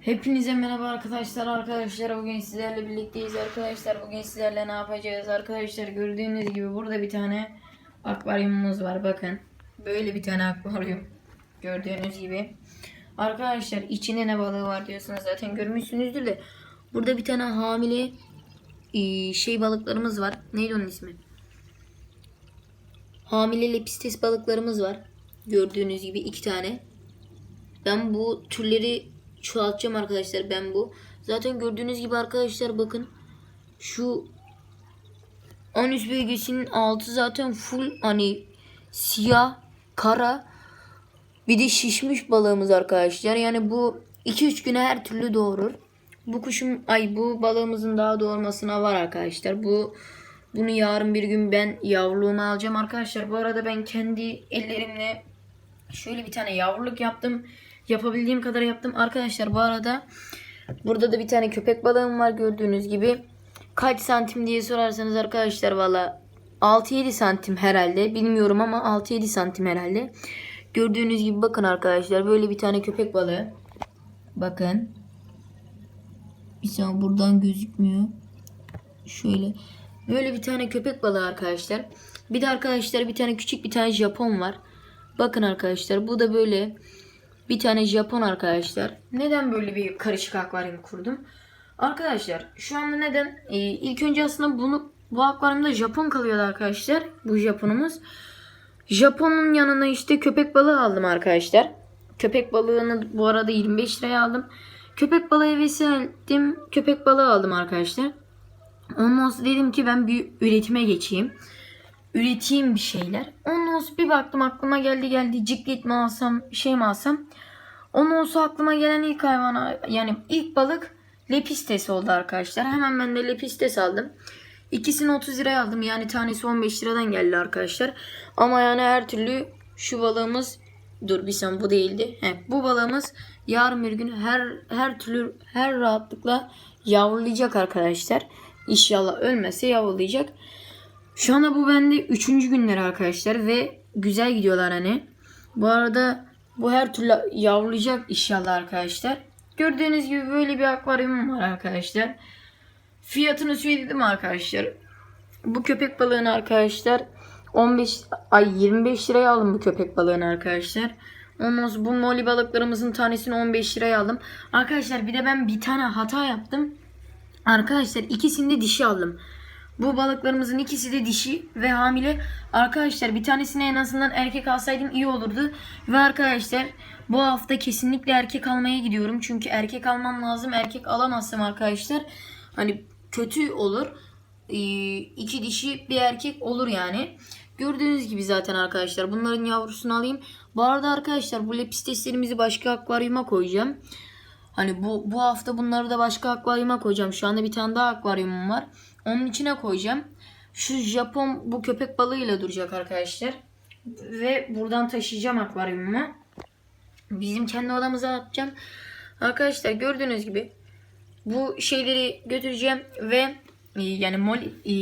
Hepinize merhaba arkadaşlar. Arkadaşlar bugün sizlerle birlikteyiz arkadaşlar. Bugün sizlerle ne yapacağız? Arkadaşlar gördüğünüz gibi burada bir tane akvaryumumuz var. Bakın böyle bir tane akvaryum. Gördüğünüz gibi. Arkadaşlar içinde ne balığı var diyorsunuz zaten görmüşsünüzdür de burada bir tane hamile e, şey balıklarımız var. Neydi onun ismi? Hamile lepistes balıklarımız var. Gördüğünüz gibi iki tane. Ben bu türleri çoğaltacağım arkadaşlar ben bu. Zaten gördüğünüz gibi arkadaşlar bakın şu anüs bölgesinin altı zaten full hani siyah, kara bir de şişmiş balığımız arkadaşlar. Yani bu 2-3 güne her türlü doğurur. Bu kuşum ay bu balığımızın daha doğurmasına var arkadaşlar. Bu bunu yarın bir gün ben yavruluğuma alacağım arkadaşlar. Bu arada ben kendi ellerimle şöyle bir tane yavruluk yaptım. Yapabildiğim kadar yaptım. Arkadaşlar bu arada burada da bir tane köpek balığım var gördüğünüz gibi. Kaç santim diye sorarsanız arkadaşlar valla 6-7 santim herhalde. Bilmiyorum ama 6-7 santim herhalde. Gördüğünüz gibi bakın arkadaşlar böyle bir tane köpek balığı. Bakın. Bir saniye buradan gözükmüyor. Şöyle. Böyle bir tane köpek balığı arkadaşlar. Bir de arkadaşlar bir tane küçük bir tane Japon var. Bakın arkadaşlar bu da böyle bir tane Japon arkadaşlar. Neden böyle bir karışık akvaryum kurdum? Arkadaşlar şu anda neden? Ee, ilk önce aslında bunu bu akvaryumda Japon kalıyordu arkadaşlar. Bu Japonumuz. Japon'un yanına işte köpek balığı aldım arkadaşlar. Köpek balığını bu arada 25 liraya aldım. Köpek balığı hevesi ettim. Köpek balığı aldım arkadaşlar. Ondan sonra dedim ki ben bir üretime geçeyim. Üreteyim bir şeyler. Ondan sonra bir baktım aklıma geldi geldi ciklet mi alsam şey mi alsam. Ondan sonra aklıma gelen ilk hayvana yani ilk balık lepistes oldu arkadaşlar. Hemen ben de lepistes aldım. İkisini 30 liraya aldım. Yani tanesi 15 liradan geldi arkadaşlar. Ama yani her türlü şu balığımız dur bir saniye bu değildi. He, bu balığımız yarın bir gün her her türlü her rahatlıkla yavrulayacak arkadaşlar. İnşallah ölmezse yavrulayacak. Şu anda bu bende 3. günler arkadaşlar ve güzel gidiyorlar hani. Bu arada bu her türlü yavrulayacak inşallah arkadaşlar. Gördüğünüz gibi böyle bir akvaryumum var arkadaşlar. Fiyatını söyledim arkadaşlar. Bu köpek balığını arkadaşlar 15 ay 25 liraya aldım bu köpek balığını arkadaşlar. Ondan bu moli balıklarımızın tanesini 15 liraya aldım. Arkadaşlar bir de ben bir tane hata yaptım. Arkadaşlar ikisini de dişi aldım. Bu balıklarımızın ikisi de dişi ve hamile. Arkadaşlar bir tanesini en azından erkek alsaydım iyi olurdu. Ve arkadaşlar bu hafta kesinlikle erkek almaya gidiyorum. Çünkü erkek almam lazım. Erkek alamazsam arkadaşlar hani kötü olur. Ee, iki dişi bir erkek olur yani. Gördüğünüz gibi zaten arkadaşlar bunların yavrusunu alayım. Bu arada arkadaşlar bu lepisteslerimizi başka akvaryuma koyacağım. Hani bu, bu hafta bunları da başka akvaryuma koyacağım. Şu anda bir tane daha akvaryumum var. Onun içine koyacağım. Şu Japon bu köpek balığıyla duracak arkadaşlar. Ve buradan taşıyacağım akvaryumuma. Bizim kendi odamıza atacağım. Arkadaşlar gördüğünüz gibi bu şeyleri götüreceğim ve e, yani mol e,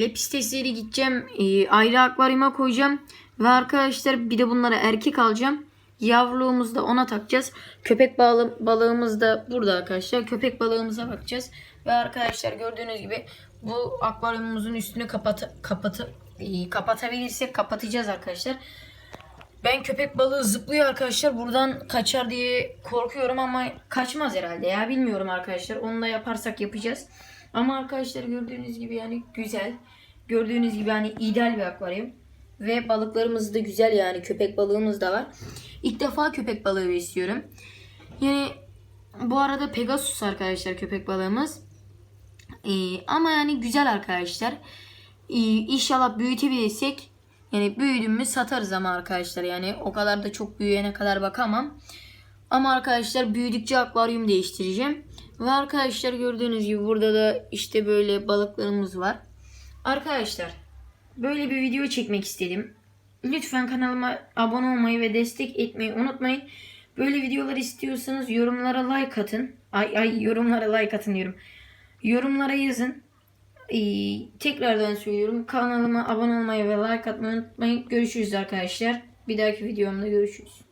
lepistesleri gideceğim e, ayrı akvaryuma koyacağım ve arkadaşlar bir de bunlara erkek alacağım. Yavruluğumuzu da ona takacağız. Köpek balı, balığımız da burada arkadaşlar. Köpek balığımıza bakacağız. Ve arkadaşlar gördüğünüz gibi bu akvaryumumuzun üstünü kapat kapat e, kapatabilirsek kapatacağız arkadaşlar. Ben köpek balığı zıplıyor arkadaşlar. Buradan kaçar diye korkuyorum ama kaçmaz herhalde ya. Bilmiyorum arkadaşlar. Onu da yaparsak yapacağız. Ama arkadaşlar gördüğünüz gibi yani güzel. Gördüğünüz gibi hani ideal bir akvaryum. Ve balıklarımız da güzel yani. Köpek balığımız da var. İlk defa köpek balığı besliyorum. Yani bu arada Pegasus arkadaşlar köpek balığımız. Ee, ama yani güzel arkadaşlar. Ee, inşallah büyütebilirsek yani büyüdüğümü satarız ama arkadaşlar yani o kadar da çok büyüyene kadar bakamam. Ama arkadaşlar büyüdükçe akvaryum değiştireceğim. Ve arkadaşlar gördüğünüz gibi burada da işte böyle balıklarımız var. Arkadaşlar böyle bir video çekmek istedim. Lütfen kanalıma abone olmayı ve destek etmeyi unutmayın. Böyle videolar istiyorsanız yorumlara like atın. Ay ay yorumlara like atın diyorum. Yorumlara yazın. Ee, tekrardan söylüyorum. Kanalıma abone olmayı ve like atmayı unutmayın. Görüşürüz arkadaşlar. Bir dahaki videomda görüşürüz.